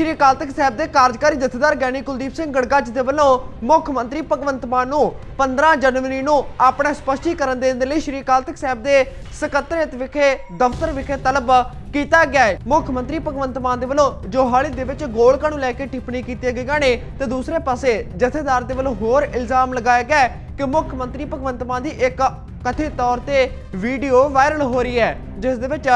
ਸ਼੍ਰੀ ਅਕਾਲ ਤਖਤ ਸਾਹਿਬ ਦੇ ਕਾਰਜਕਾਰੀ ਜਥੇਦਾਰ ਗਿਆਨੀ ਕੁਲਦੀਪ ਸਿੰਘ ਗੜਗਾ ਜੀ ਦੇ ਵੱਲੋਂ ਮੁੱਖ ਮੰਤਰੀ ਭਗਵੰਤ ਮਾਨ ਨੂੰ 15 ਜਨਵਰੀ ਨੂੰ ਆਪਣਾ ਸਪਸ਼ਟੀਕਰਨ ਦੇਣ ਦੇ ਲਈ ਸ਼੍ਰੀ ਅਕਾਲ ਤਖਤ ਸਾਹਿਬ ਦੇ ਸਕੱਤਰੇਤ ਵਿਖੇ, ਦਫ਼ਤਰ ਵਿਖੇ ਤਲਬ ਕੀਤਾ ਗਿਆ ਹੈ। ਮੁੱਖ ਮੰਤਰੀ ਭਗਵੰਤ ਮਾਨ ਦੇ ਵੱਲੋਂ ਜੋਹਾਲੀ ਦੇ ਵਿੱਚ ਗੋਲਕਾਂ ਨੂੰ ਲੈ ਕੇ ਟਿੱਪਣੀ ਕੀਤੀ ਗਈ ਨੇ ਤੇ ਦੂਸਰੇ ਪਾਸੇ ਜਥੇਦਾਰ ਦੇ ਵੱਲੋਂ ਹੋਰ ਇਲਜ਼ਾਮ ਲਗਾਇਆ ਗਿਆ ਕਿ ਮੁੱਖ ਮੰਤਰੀ ਭਗਵੰਤ ਮਾਨ ਦੀ ਇੱਕ ਕਥਿਤ ਤੌਰ ਤੇ ਵੀਡੀਓ ਵਾਇਰਲ ਹੋ ਰਹੀ ਹੈ, ਜਿਸ ਦੇ ਵਿੱਚ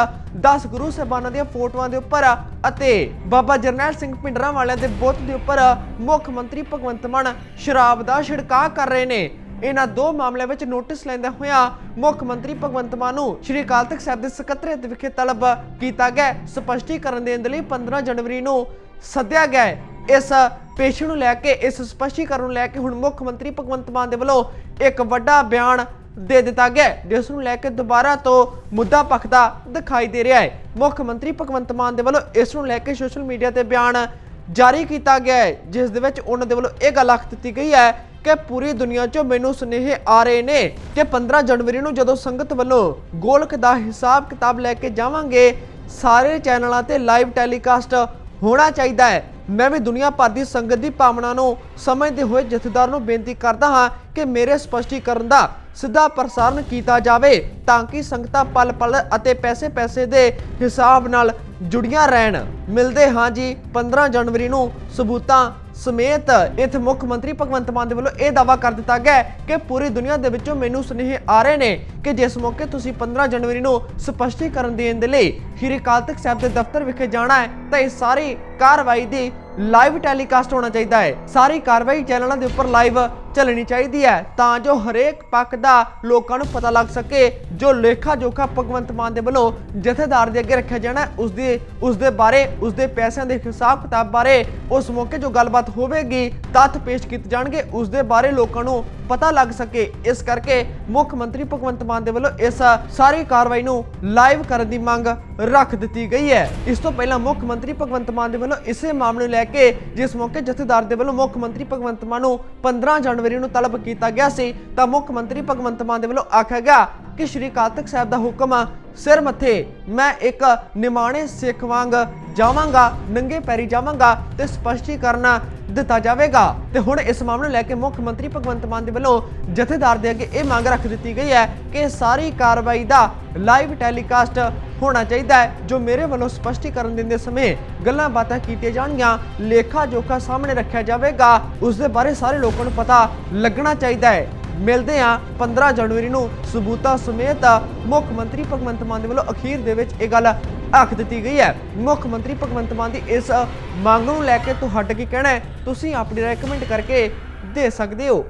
10 ਗੁਰੂ ਸਾਹਿਬਾਨਾਂ ਦੀਆਂ ਫੋਟੋਆਂ ਦੇ ਉੱਪਰ ਅਤੇ ਬਾਬਾ ਜਰਨੈਲ ਸਿੰਘ ਪਿੰਡਰਾਂ ਵਾਲਿਆਂ ਦੇ ਬੁੱਤ ਦੇ ਉੱਪਰ ਮੁੱਖ ਮੰਤਰੀ ਭਗਵੰਤ ਮਾਨ ਸ਼ਰਾਬ ਦਾ ਛਿੜਕਾਅ ਕਰ ਰਹੇ ਨੇ ਇਹਨਾਂ ਦੋ ਮਾਮਲਿਆਂ ਵਿੱਚ ਨੋਟਿਸ ਲੈਂਦਾ ਹੋਇਆ, ਮੁੱਖ ਮੰਤਰੀ ਭਗਵੰਤ ਮਾਨ ਨੂੰ ਸ਼੍ਰੀ ਅਕਾਲ ਤਖਤ ਸਾਹਿਬ ਦੇ ਸਕੱਤਰੇਤ ਵਿਖੇ ਤਲਬ ਕੀਤਾ ਗਿਆ ਸਪਸ਼ਟੀਕਰਨ ਦੇਣ ਦੇ ਲਈ 15 ਜਨਵਰੀ ਨੂੰ ਸੱਦਿਆ ਗਿਆ ਹੈ। ਇਸ ਪੇਸ਼ੇ ਨੂੰ ਲੈ ਕੇ, ਇਸ ਸਪਸ਼ਟੀਕਰਨ ਨੂੰ ਲੈ ਕੇ ਹੁਣ ਮੁੱਖ ਮੰਤਰੀ ਭਗਵੰਤ ਮਾਨ ਦੇ ਵੱਲੋਂ ਇੱਕ ਵੱਡਾ ਬਿਆਨ ਦੇ ਦਿੱਤਾ ਗਿਆ ਜਿਸ ਨੂੰ ਲੈ ਕੇ ਦੁਬਾਰਾ ਤੋਂ ਮੁੱਦਾ ਪਖਦਾ ਦਿਖਾਈ ਦੇ ਰਿਹਾ ਹੈ। ਮੁੱਖ ਮੰਤਰੀ ਭਗਵੰਤ ਮਾਨ ਦੇ ਵੱਲੋਂ ਇਸ ਨੂੰ ਲੈ ਕੇ ਸੋਸ਼ਲ ਮੀਡੀਆ ਤੇ ਬਿਆਨ ਜਾਰੀ ਕੀਤਾ ਗਿਆ ਹੈ, ਜਿਸ ਦੇ ਵਿੱਚ ਉਹਨਾਂ ਦੇ ਵੱਲੋਂ ਇਹ ਗੱਲ ਆਖ ਦਿੱਤੀ ਗਈ ਹੈ ਕਿ ਪੂਰੀ ਦੁਨੀਆ 'ਚੋਂ ਮੈਨੂੰ ਸੁਨੇਹੇ ਆ ਰਹੇ ਨੇ ਕਿ 15 ਜਨਵਰੀ ਨੂੰ ਜਦੋਂ ਸੰਗਤ ਵੱਲੋਂ ਗੋਲਕ ਦਾ ਹਿਸਾਬ ਕਿਤਾਬ ਲੈ ਕੇ ਜਾਵਾਂਗੇ, ਸਾਰੇ ਚੈਨਲਾਂ ਤੇ ਲਾਈਵ ਟੈਲੀਕਾਸਟ ਹੋਣਾ ਚਾਹੀਦਾ ਹੈ। ਮੈਂ ਵੀ ਦੁਨੀਆ ਭਰ ਦੀ ਸੰਗਤ ਦੀ ਭਾਵਨਾ ਨੂੰ ਸਮਝਦੇ ਹੋਏ ਜਥੇਦਾਰ ਨੂੰ ਬੇਨਤੀ ਕਰਦਾ ਹਾਂ ਕਿ ਮੇਰੇ ਸਪਸ਼ਟੀਕਰਨ ਦਾ ਸਿੱਧਾ ਪ੍ਰਸਾਰਣ ਕੀਤਾ ਜਾਵੇ ਤਾਂ ਕਿ ਸੰਗਤਾਂ ਪਲ ਪਲ ਅਤੇ ਪੈਸੇ ਪੈਸੇ ਦੇ ਹਿਸਾਬ ਨਾਲ ਜੁੜੀਆਂ ਰਹਿਣ। ਮਿਲਦੇ ਹਾਂ ਜੀ 15 ਜਨਵਰੀ ਨੂੰ ਸਬੂਤਾਂ ਸਮੇਤ ਇੱਥੇ ਮੁੱਖ ਮੰਤਰੀ ਭਗਵੰਤ ਮਾਨ ਦੇ ਵੱਲੋਂ ਇਹ ਦਾਵਾ ਕਰ ਦਿੱਤਾ ਗਿਆ ਕਿ ਪੂਰੀ ਦੁਨੀਆ ਦੇ ਵਿੱਚੋਂ ਮੈਨੂੰ ਸੁਨੇਹੇ ਆ ਰਹੇ ਨੇ ਕਿ ਜਿਸ ਮੌਕੇ ਤੁਸੀਂ 15 ਜਨਵਰੀ ਨੂੰ ਸਪਸ਼ਟੀਕਰਨ ਦੇਣ ਦੇ ਲਈ ਸ਼੍ਰੀ ਅਕਾਲ ਤਖਤ ਸਾਹਿਬ ਦੇ ਦਫ਼ਤਰ ਵਿਖੇ ਜਾਣਾ ਹੈ, ਤਾਂ ਇਹ ਸਾਰੀ ਕਾਰਵਾਈ ਦੀ ਲਾਈਵ ਟੈਲੀਕਾਸਟ ਹੋਣਾ ਚਾਹੀਦਾ ਹੈ। ਸਾਰੀ ਕਾਰਵਾਈ ਚੈਨਲਾਂ ਦੇ ਉੱਪਰ ਲਾਈਵ ਚੱਲਣੀ ਚਾਹੀਦੀ ਹੈ ਤਾਂ ਜੋ ਹਰੇਕ ਪੱਖ ਦਾ ਲੋਕਾਂ ਨੂੰ ਪਤਾ ਲੱਗ ਸਕੇ ਜੋ ਲੇਖਾ ਜੋਖਾ ਭਗਵੰਤ ਮਾਨ ਦੇ ਵੱਲੋਂ ਜਥੇਦਾਰ ਦੇ ਅੱਗੇ ਰੱਖਿਆ ਜਾਣਾ ਹੈ, ਉਸ ਦੇ ਉਸ ਦੇ ਬਾਰੇ ਉਸ ਦੇ ਪੈਸਿਆਂ ਦੇ ਹਿਸਾਬ ਕਿਤਾਬ ਬਾਰੇ ਉਸ ਮੌਕੇ ਜੋ ਗੱਲਬਾਤ ਹੋਵੇਗੀ ਤੱਥ ਪੇਸ਼ ਕੀਤੇ ਜਾਣਗੇ ਉਸ ਦੇ ਬਾਰੇ ਲੋਕਾਂ ਨੂੰ ਪਤਾ ਲੱਗ ਸਕੇ। ਇਸ ਕਰਕੇ ਮੁੱਖ ਮੰਤਰੀ ਭਗਵੰਤ ਮਾਨ ਦੇ ਵੱਲੋਂ ਇਸ ਸਾਰੀ ਕਾਰਵਾਈ ਨੂੰ ਲਾਈਵ ਕਰਨ ਦੀ ਮੰਗ ਰੱਖ ਦਿੱਤੀ ਗਈ ਹੈ। ਇਸ ਤੋਂ ਪਹਿਲਾਂ ਮੁੱਖ ਮੰਤਰੀ ਭਗਵੰਤ ਮਾਨ ਦੇ ਵੱਲੋਂ ਇਸੇ ਮਾਮਲੇ ਨੂੰ ਲੈ ਕੇ ਜਿਸ ਮੌਕੇ ਜਥੇਦਾਰ ਦੇ ਵੱਲੋਂ ਮੁੱਖ ਮੰਤਰੀ ਭਗਵੰਤ ਮਾਨ ਨੂੰ 15 ਜਨਵਰੀ ਨੂੰ ਤਲਬ ਕੀਤਾ ਗਿਆ ਸੀ ਤਾਂ ਮੁੱਖ ਮੰਤਰੀ ਭਗਵੰਤ ਮਾਨ ਦੇ ਵੱਲੋਂ ਆਖਿਆ ਗਿਆ ਕਿ ਸ਼੍ਰੀ ਅਕਾਲ ਤਖਤ ਸਾਹਿਬ ਦਾ ਹੁਕਮ ਸਿਰ ਮੱਥੇ, ਮੈਂ ਇੱਕ ਨਿਮਾਣੇ ਸਿੱਖ ਵਾਂਗ ਜਾਵਾਂਗਾ, ਨੰਗੇ ਪੈਰੀ ਜਾਵਾਂਗਾ ਤੇ ਸਪਸ਼ਟੀਕਰਨ ਦਿੱਤਾ ਜਾਵੇਗਾ। ਤੇ ਹੁਣ ਇਸ ਮਾਮਲੇ ਨੂੰ ਲੈ ਕੇ ਮੁੱਖ ਮੰਤਰੀ ਭਗਵੰਤ ਮਾਨ ਦੇ ਵੱਲੋਂ ਜਥੇਦਾਰ ਦੇ ਅੱਗੇ ਇਹ ਮੰਗ ਰੱਖ ਦਿੱਤੀ ਗਈ ਹੈ ਕਿ ਸਾਰੀ ਕਾਰਵਾਈ ਦਾ ਲਾਈਵ ਟੈਲੀਕਾਸਟ ਹੋਣਾ ਚਾਹੀਦਾ ਹੈ, ਜੋ ਮੇਰੇ ਵੱਲੋਂ ਸਪਸ਼ਟੀਕਰਨ ਦਿੰਦੇ ਸਮੇਂ ਗੱਲਾਂ ਬਾਤਾਂ ਕੀਤੀਆਂ ਜਾਣਗੀਆਂ ਲੇਖਾ ਜੋਖਾ ਸਾਹਮਣੇ ਰੱਖਿਆ ਜਾਵੇਗਾ, ਉਸ ਦੇ ਬਾਰੇ ਸਾਰੇ ਲੋਕਾਂ ਨੂੰ ਪਤਾ ਲੱਗਣਾ ਚਾਹੀਦਾ ਹੈ। ਮਿਲਦੇ ਆ 15 ਜਨਵਰੀ ਨੂੰ। ਸਬੂਤਾਂ ਸਮੇਤ ਮੁੱਖ ਮੰਤਰੀ ਭਗਵੰਤ ਮਾਨ ਦੇ ਵੱਲੋਂ ਅਖੀਰ ਦੇ ਵਿੱਚ ਇਹ ਗੱਲ ਆਖ ਦਿੱਤੀ ਗਈ ਹੈ। ਮੁੱਖ ਮੰਤਰੀ ਭਗਵੰਤ ਮਾਨ ਦੀ ਇਸ ਮੰਗ ਨੂੰ ਲੈ ਕੇ ਤੁਹਾਡਾ ਕੀ ਕਹਿਣਾ ਹੈ? ਤੁਸੀਂ ਆਪਣੀ ਰਾਏ ਕਮੈਂਟ ਕਰਕੇ ਦੇ ਸਕਦੇ ਹੋ।